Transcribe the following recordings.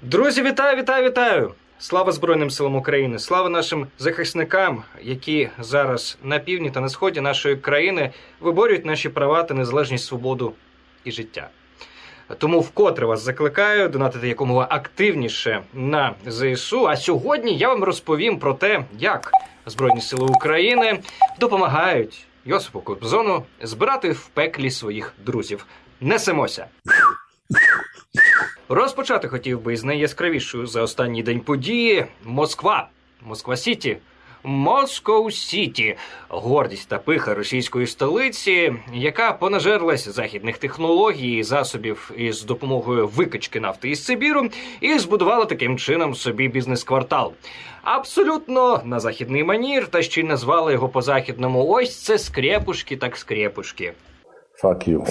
Друзі, вітаю, вітаю, вітаю! Слава Збройним силам України! Слава нашим захисникам, які зараз на півдні та на сході нашої країни виборюють наші права та незалежність, свободу і життя. Тому вкотре вас закликаю донатити якомога активніше на ЗСУ. А сьогодні я вам розповім про те, як Збройні Сили України допомагають Йосипу Кобзону збирати в пеклі своїх друзів. Несемося! Розпочати хотів би із найяскравішою за останній день події Москва, Москва Сіті. Москоу Сіті гордість та пиха російської столиці, яка понажерлась західних технологій і засобів із допомогою викачки нафти із Сибіру, і збудувала таким чином собі бізнес-квартал. Абсолютно на західний манір, та ще й назвали його по західному. Ось це скрепушки, так скрепушки. Fuck you.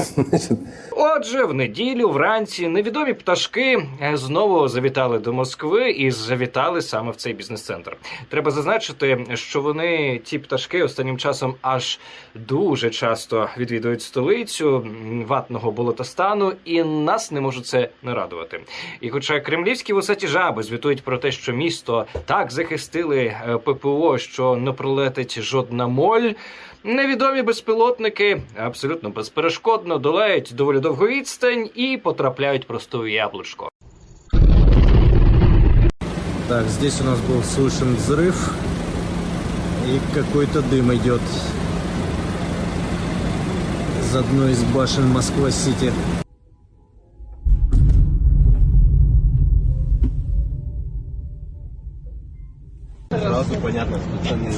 Отже, в неділю вранці невідомі пташки е, знову завітали до Москви і завітали саме в цей бізнес-центр. Треба зазначити, що вони ті пташки останнім часом аж дуже часто відвідують столицю ватного болотостану, і нас не може це не радувати. І хоча кремлівські вусаті жаби звітують про те, що місто так захистили е, ППО, що не пролетить жодна моль. Невідомі безпілотники абсолютно безперешкодно долають доволі довгу відстань і потрапляють просто в яблучко. Так, здесь у нас был слышен взрыв и какой-то дым идет из одной из башен Москва-Сити. Сразу понятно, что ценное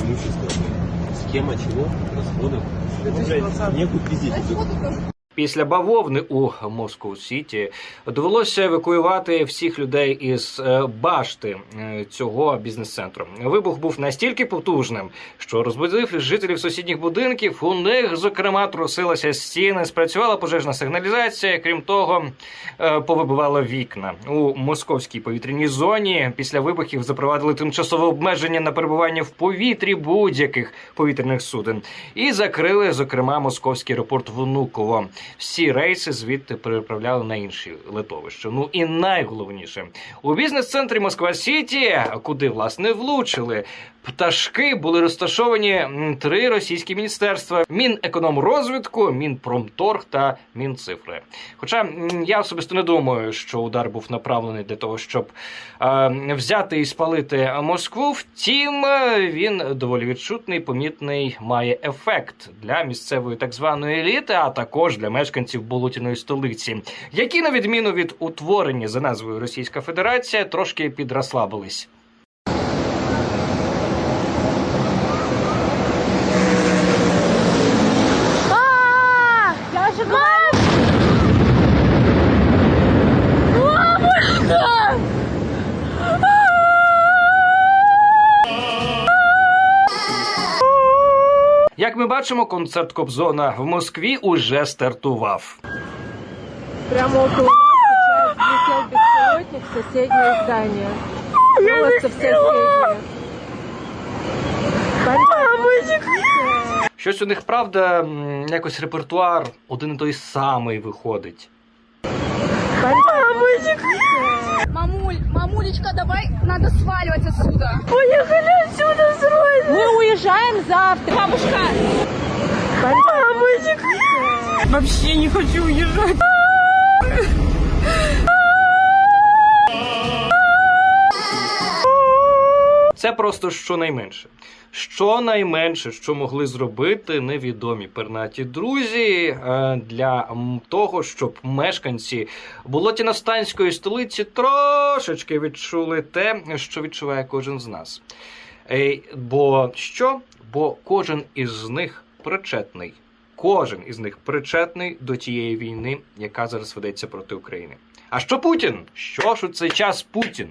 Схема чего? Расходов. Ну, блядь, некуда пиздить. Після бавовни у Москву Сіті довелося евакуювати всіх людей із е, башти е, цього бізнес-центру. Вибух був настільки потужним, що розбудив жителів сусідніх будинків. У них, зокрема, трусилися стіни, спрацювала пожежна сигналізація. Крім того, е, повибивало вікна у московській повітряній зоні. Після вибухів запровадили тимчасове обмеження на перебування в повітрі будь-яких повітряних суден і закрили, зокрема, московський аеропорт Внуково. Всі рейси звідти переправляли на інші литовища. Ну і найголовніше у бізнес-центрі Москва Сіті, куди власне влучили. Пташки були розташовані три російські міністерства: Мінекономрозвитку, Мінпромторг та Мінцифри. Хоча я особисто не думаю, що удар був направлений для того, щоб е, взяти і спалити Москву. Втім, е, він доволі відчутний, помітний, має ефект для місцевої так званої еліти, а також для мешканців болотяної столиці, які, на відміну від утворення за назвою Російська Федерація, трошки підрослабились. ми бачимо, концерт Кобзона в Москві уже стартував. Прямо около нас сейчас влетел беспилотник в соседнее здание. Волосы все съедены. Щось у них правда, м, якось репертуар один і той самий виходить. Мамуль, мамулечка, давай, надо сваливать отсюда. Поехали отсюда срочно. Мы уезжаем завтра. Бабушка. Вообще не хочу уезжать. Це просто щонайменше. Щонайменше, що могли зробити невідомі пернаті друзі е, для того, щоб мешканці болотяностанської столиці трошечки відчули те, що відчуває кожен з нас. Е, Бо що? Бо кожен із них причетний. Кожен із них причетний до тієї війни, яка зараз ведеться проти України. А що Путін? Що ж у цей час Путін?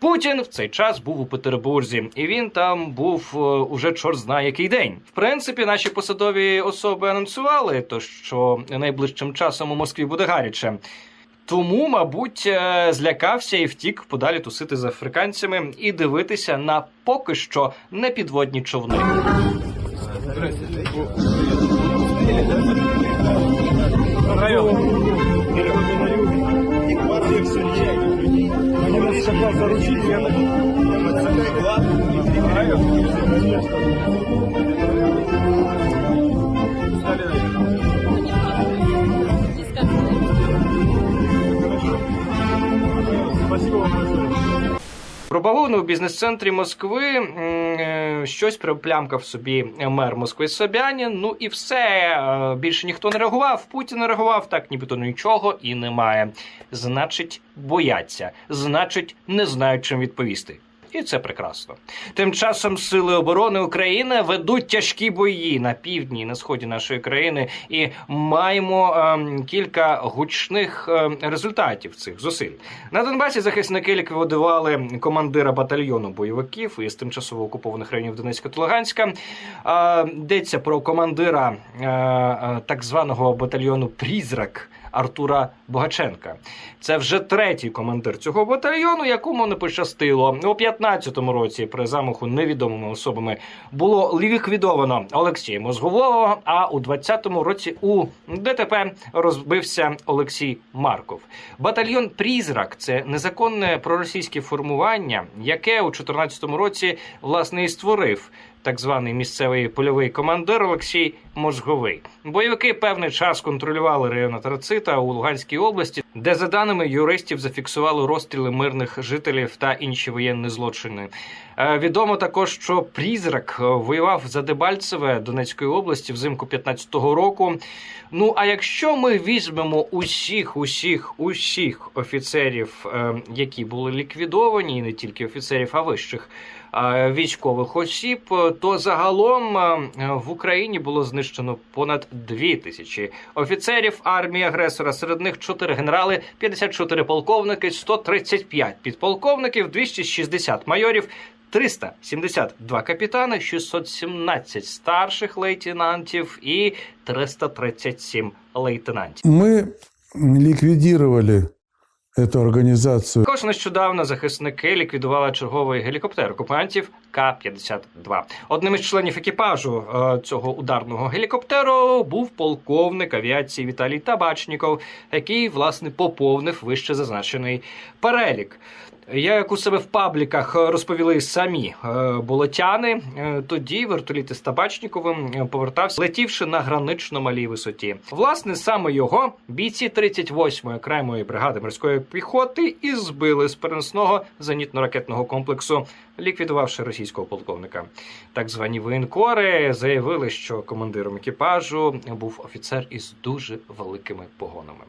Путін в цей час був у Петербурзі, і він там був е, уже чорт знає який день. В принципі, наші посадові особи анонсували, то що найближчим часом у Москві буде гаряче. Тому, мабуть, е, злякався і втік подалі тусити з африканцями і дивитися на поки що непідводні човни. Район. Про бавовну в бізнес-центрі Москви щось приплямкав собі мер Москви Собянін. Ну і все. Е, Більше ніхто не реагував. Путін реагував, так нібито нічого і немає. Значить, бояться, значить, не знають чим відповісти. І це прекрасно. Тим часом сили оборони України ведуть тяжкі бої на півдні і на сході нашої країни, і маємо ем, кілька гучних ем, результатів цих зусиль. На Донбасі захисники ліквідували командира батальйону бойовиків із тимчасово окупованих районів Донецька та Луганська. А, йдеться про командира е, е, так званого батальйону Прізрак. Артура Богаченка. Це вже третій командир цього батальйону, якому не пощастило. У 15-му році при замаху невідомими особами було ліквідовано Олексія Мозгового. А у 20-му році у ДТП розбився Олексій Марков. Батальйон Прізрак це незаконне проросійське формування, яке у 14-му році власне і створив так званий місцевий польовий командир Олексій Мозговий. Бойовики певний час контролювали район Тарацита у Луганській області, де за даними юристів зафіксували розстріли мирних жителів та інші воєнні злочини. Е, Відомо також, що Прізрак е, воював за Дебальцеве Донецької області взимку 15-го року. Ну а якщо ми візьмемо усіх, усіх, усіх офіцерів, е, які були ліквідовані, і не тільки офіцерів, а вищих військових осіб, то загалом в Україні було знищено понад дві тисячі офіцерів армії агресора. Серед них 4 генерали, 54 полковники, 135 підполковників, 260 майорів. 372 капітани, 617 старших лейтенантів і 337 лейтенантів. Мы ликвидировали эту організацію. Також нещодавно захисники ліквідували черговий гелікоптер окупантів К-52. Одним із членів екіпажу е, цього ударного гелікоптеру був полковник авіації Віталій Табачніков, який власне поповнив вище зазначений перелік. Я як у себе в пабліках розповіли самі е, болотяни. е, Тоді вертоліт із Табачніковим е, повертався, летівши на гранично малій висоті. Власне, саме його бійці 38-ї окремої бригади морської піхоти і збили з переносного зенітно-ракетного комплексу, ліквідувавши російського полковника. Так звані воєнкори заявили, що командиром екіпажу був офіцер із дуже великими погонами.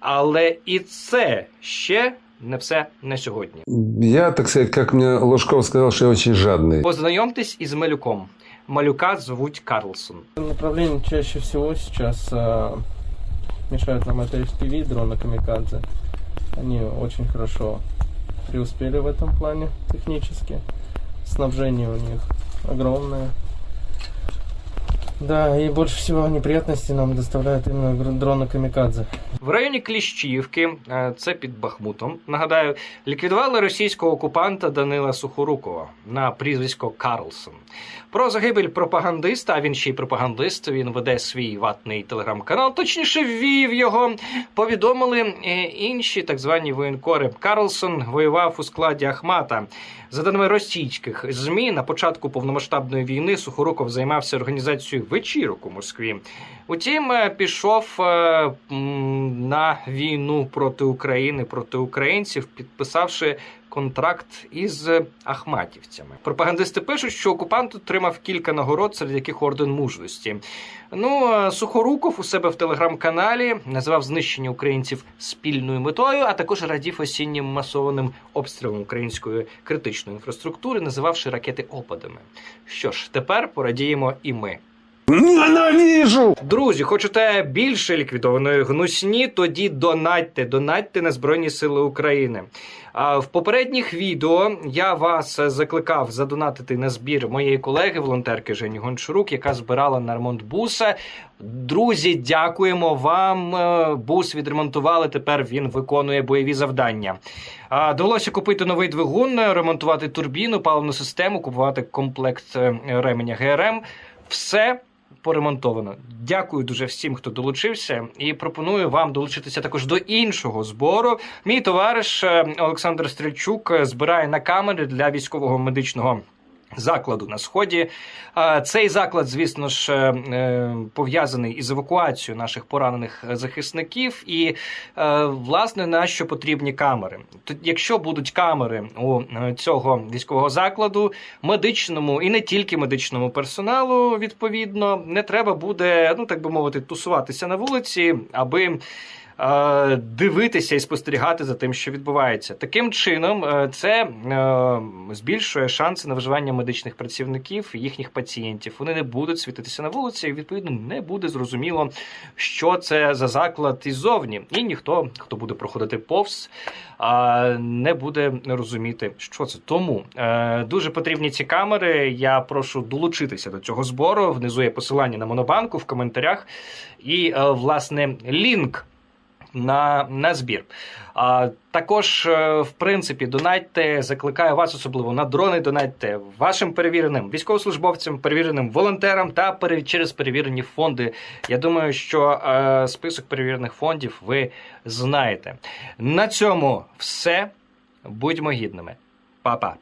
Але і це ще не все на сьогодні. Я, так сказать, как мне Лужков сказал, что я очень жадный. Познайомтесь із малюком. Малюка звуть Карлсон. Направление чаще всего сейчас а, мешают нам это FPV, дроны Камикадзе. Они очень хорошо преуспели в этом плане технически. Снабжение у них огромное. Да, и больше всего неприятностей нам доставляют именно дроны Камикадзе. В районі Кліщівки, е, це під Бахмутом, нагадаю, ліквідували російського окупанта Данила Сухорукова на прізвисько Карлсон. Про загибель пропагандиста, а він ще й пропагандист. Він веде свій ватний телеграм-канал. Точніше, ввів його. Повідомили е, інші так звані воєнкори. Карлсон воював у складі Ахмата. За даними російських змі, на початку повномасштабної війни Сухоруков займався організацією вечірок у Москві. Утім, е, пішов е, на війну проти України, проти українців, підписавши контракт із ахматівцями. Пропагандисти пишуть, що окупант отримав кілька нагород, серед яких орден мужності. Ну, Сухоруков у себе в телеграм-каналі називав знищення українців спільною метою, а також радів осіннім масованим обстрілом української критичної інфраструктури, називавши ракети опадами. Що ж, тепер порадіємо і ми. Ненавижу! Друзі, хочете більше ліквідованої гнусні? Тоді донатьте, донатьте на Збройні Сили України. А в попередніх відео я вас закликав задонатити на збір моєї колеги, волонтерки Жені Гончарук, яка збирала на ремонт буса. Друзі, дякуємо вам. Е, Бус відремонтували. Тепер він виконує бойові завдання. Довелося купити новий двигун, ремонтувати турбіну, паливну систему, купувати комплект е, ременя ГРМ. Все поремонтовано. Дякую дуже всім, хто долучився, і пропоную вам долучитися також до іншого збору. Мій товариш е, Олександр Стрільчук е, збирає на камери для військового медичного. Закладу на сході цей заклад, звісно ж, е, е, пов'язаний із евакуацією наших поранених захисників, і е, власне на що потрібні камери. Якщо будуть камери у цього військового закладу, медичному і не тільки медичному персоналу, відповідно, не треба буде, ну так би мовити, тусуватися на вулиці, аби. Е, Дивитися і спостерігати за тим, що відбувається, таким чином е, це е, збільшує шанси на виживання медичних працівників їхніх пацієнтів. Вони не будуть світитися на вулиці, і відповідно не буде зрозуміло, що це за заклад іззовні, і ніхто, хто буде проходити повз, не буде розуміти, що це. Тому дуже потрібні ці камери. Я прошу долучитися до цього збору. Внизу є посилання на монобанку в коментарях. І, власне, лінк. На, на збір. А, також, е, в принципі, донатьте, закликаю вас особливо на дрони. Донатьте вашим перевіреним військовослужбовцям, перевіреним волонтерам та пере- через перевірені фонди. Я думаю, що е, список перевірених фондів ви знаєте. На цьому все. Будьмо гідними. Па-па.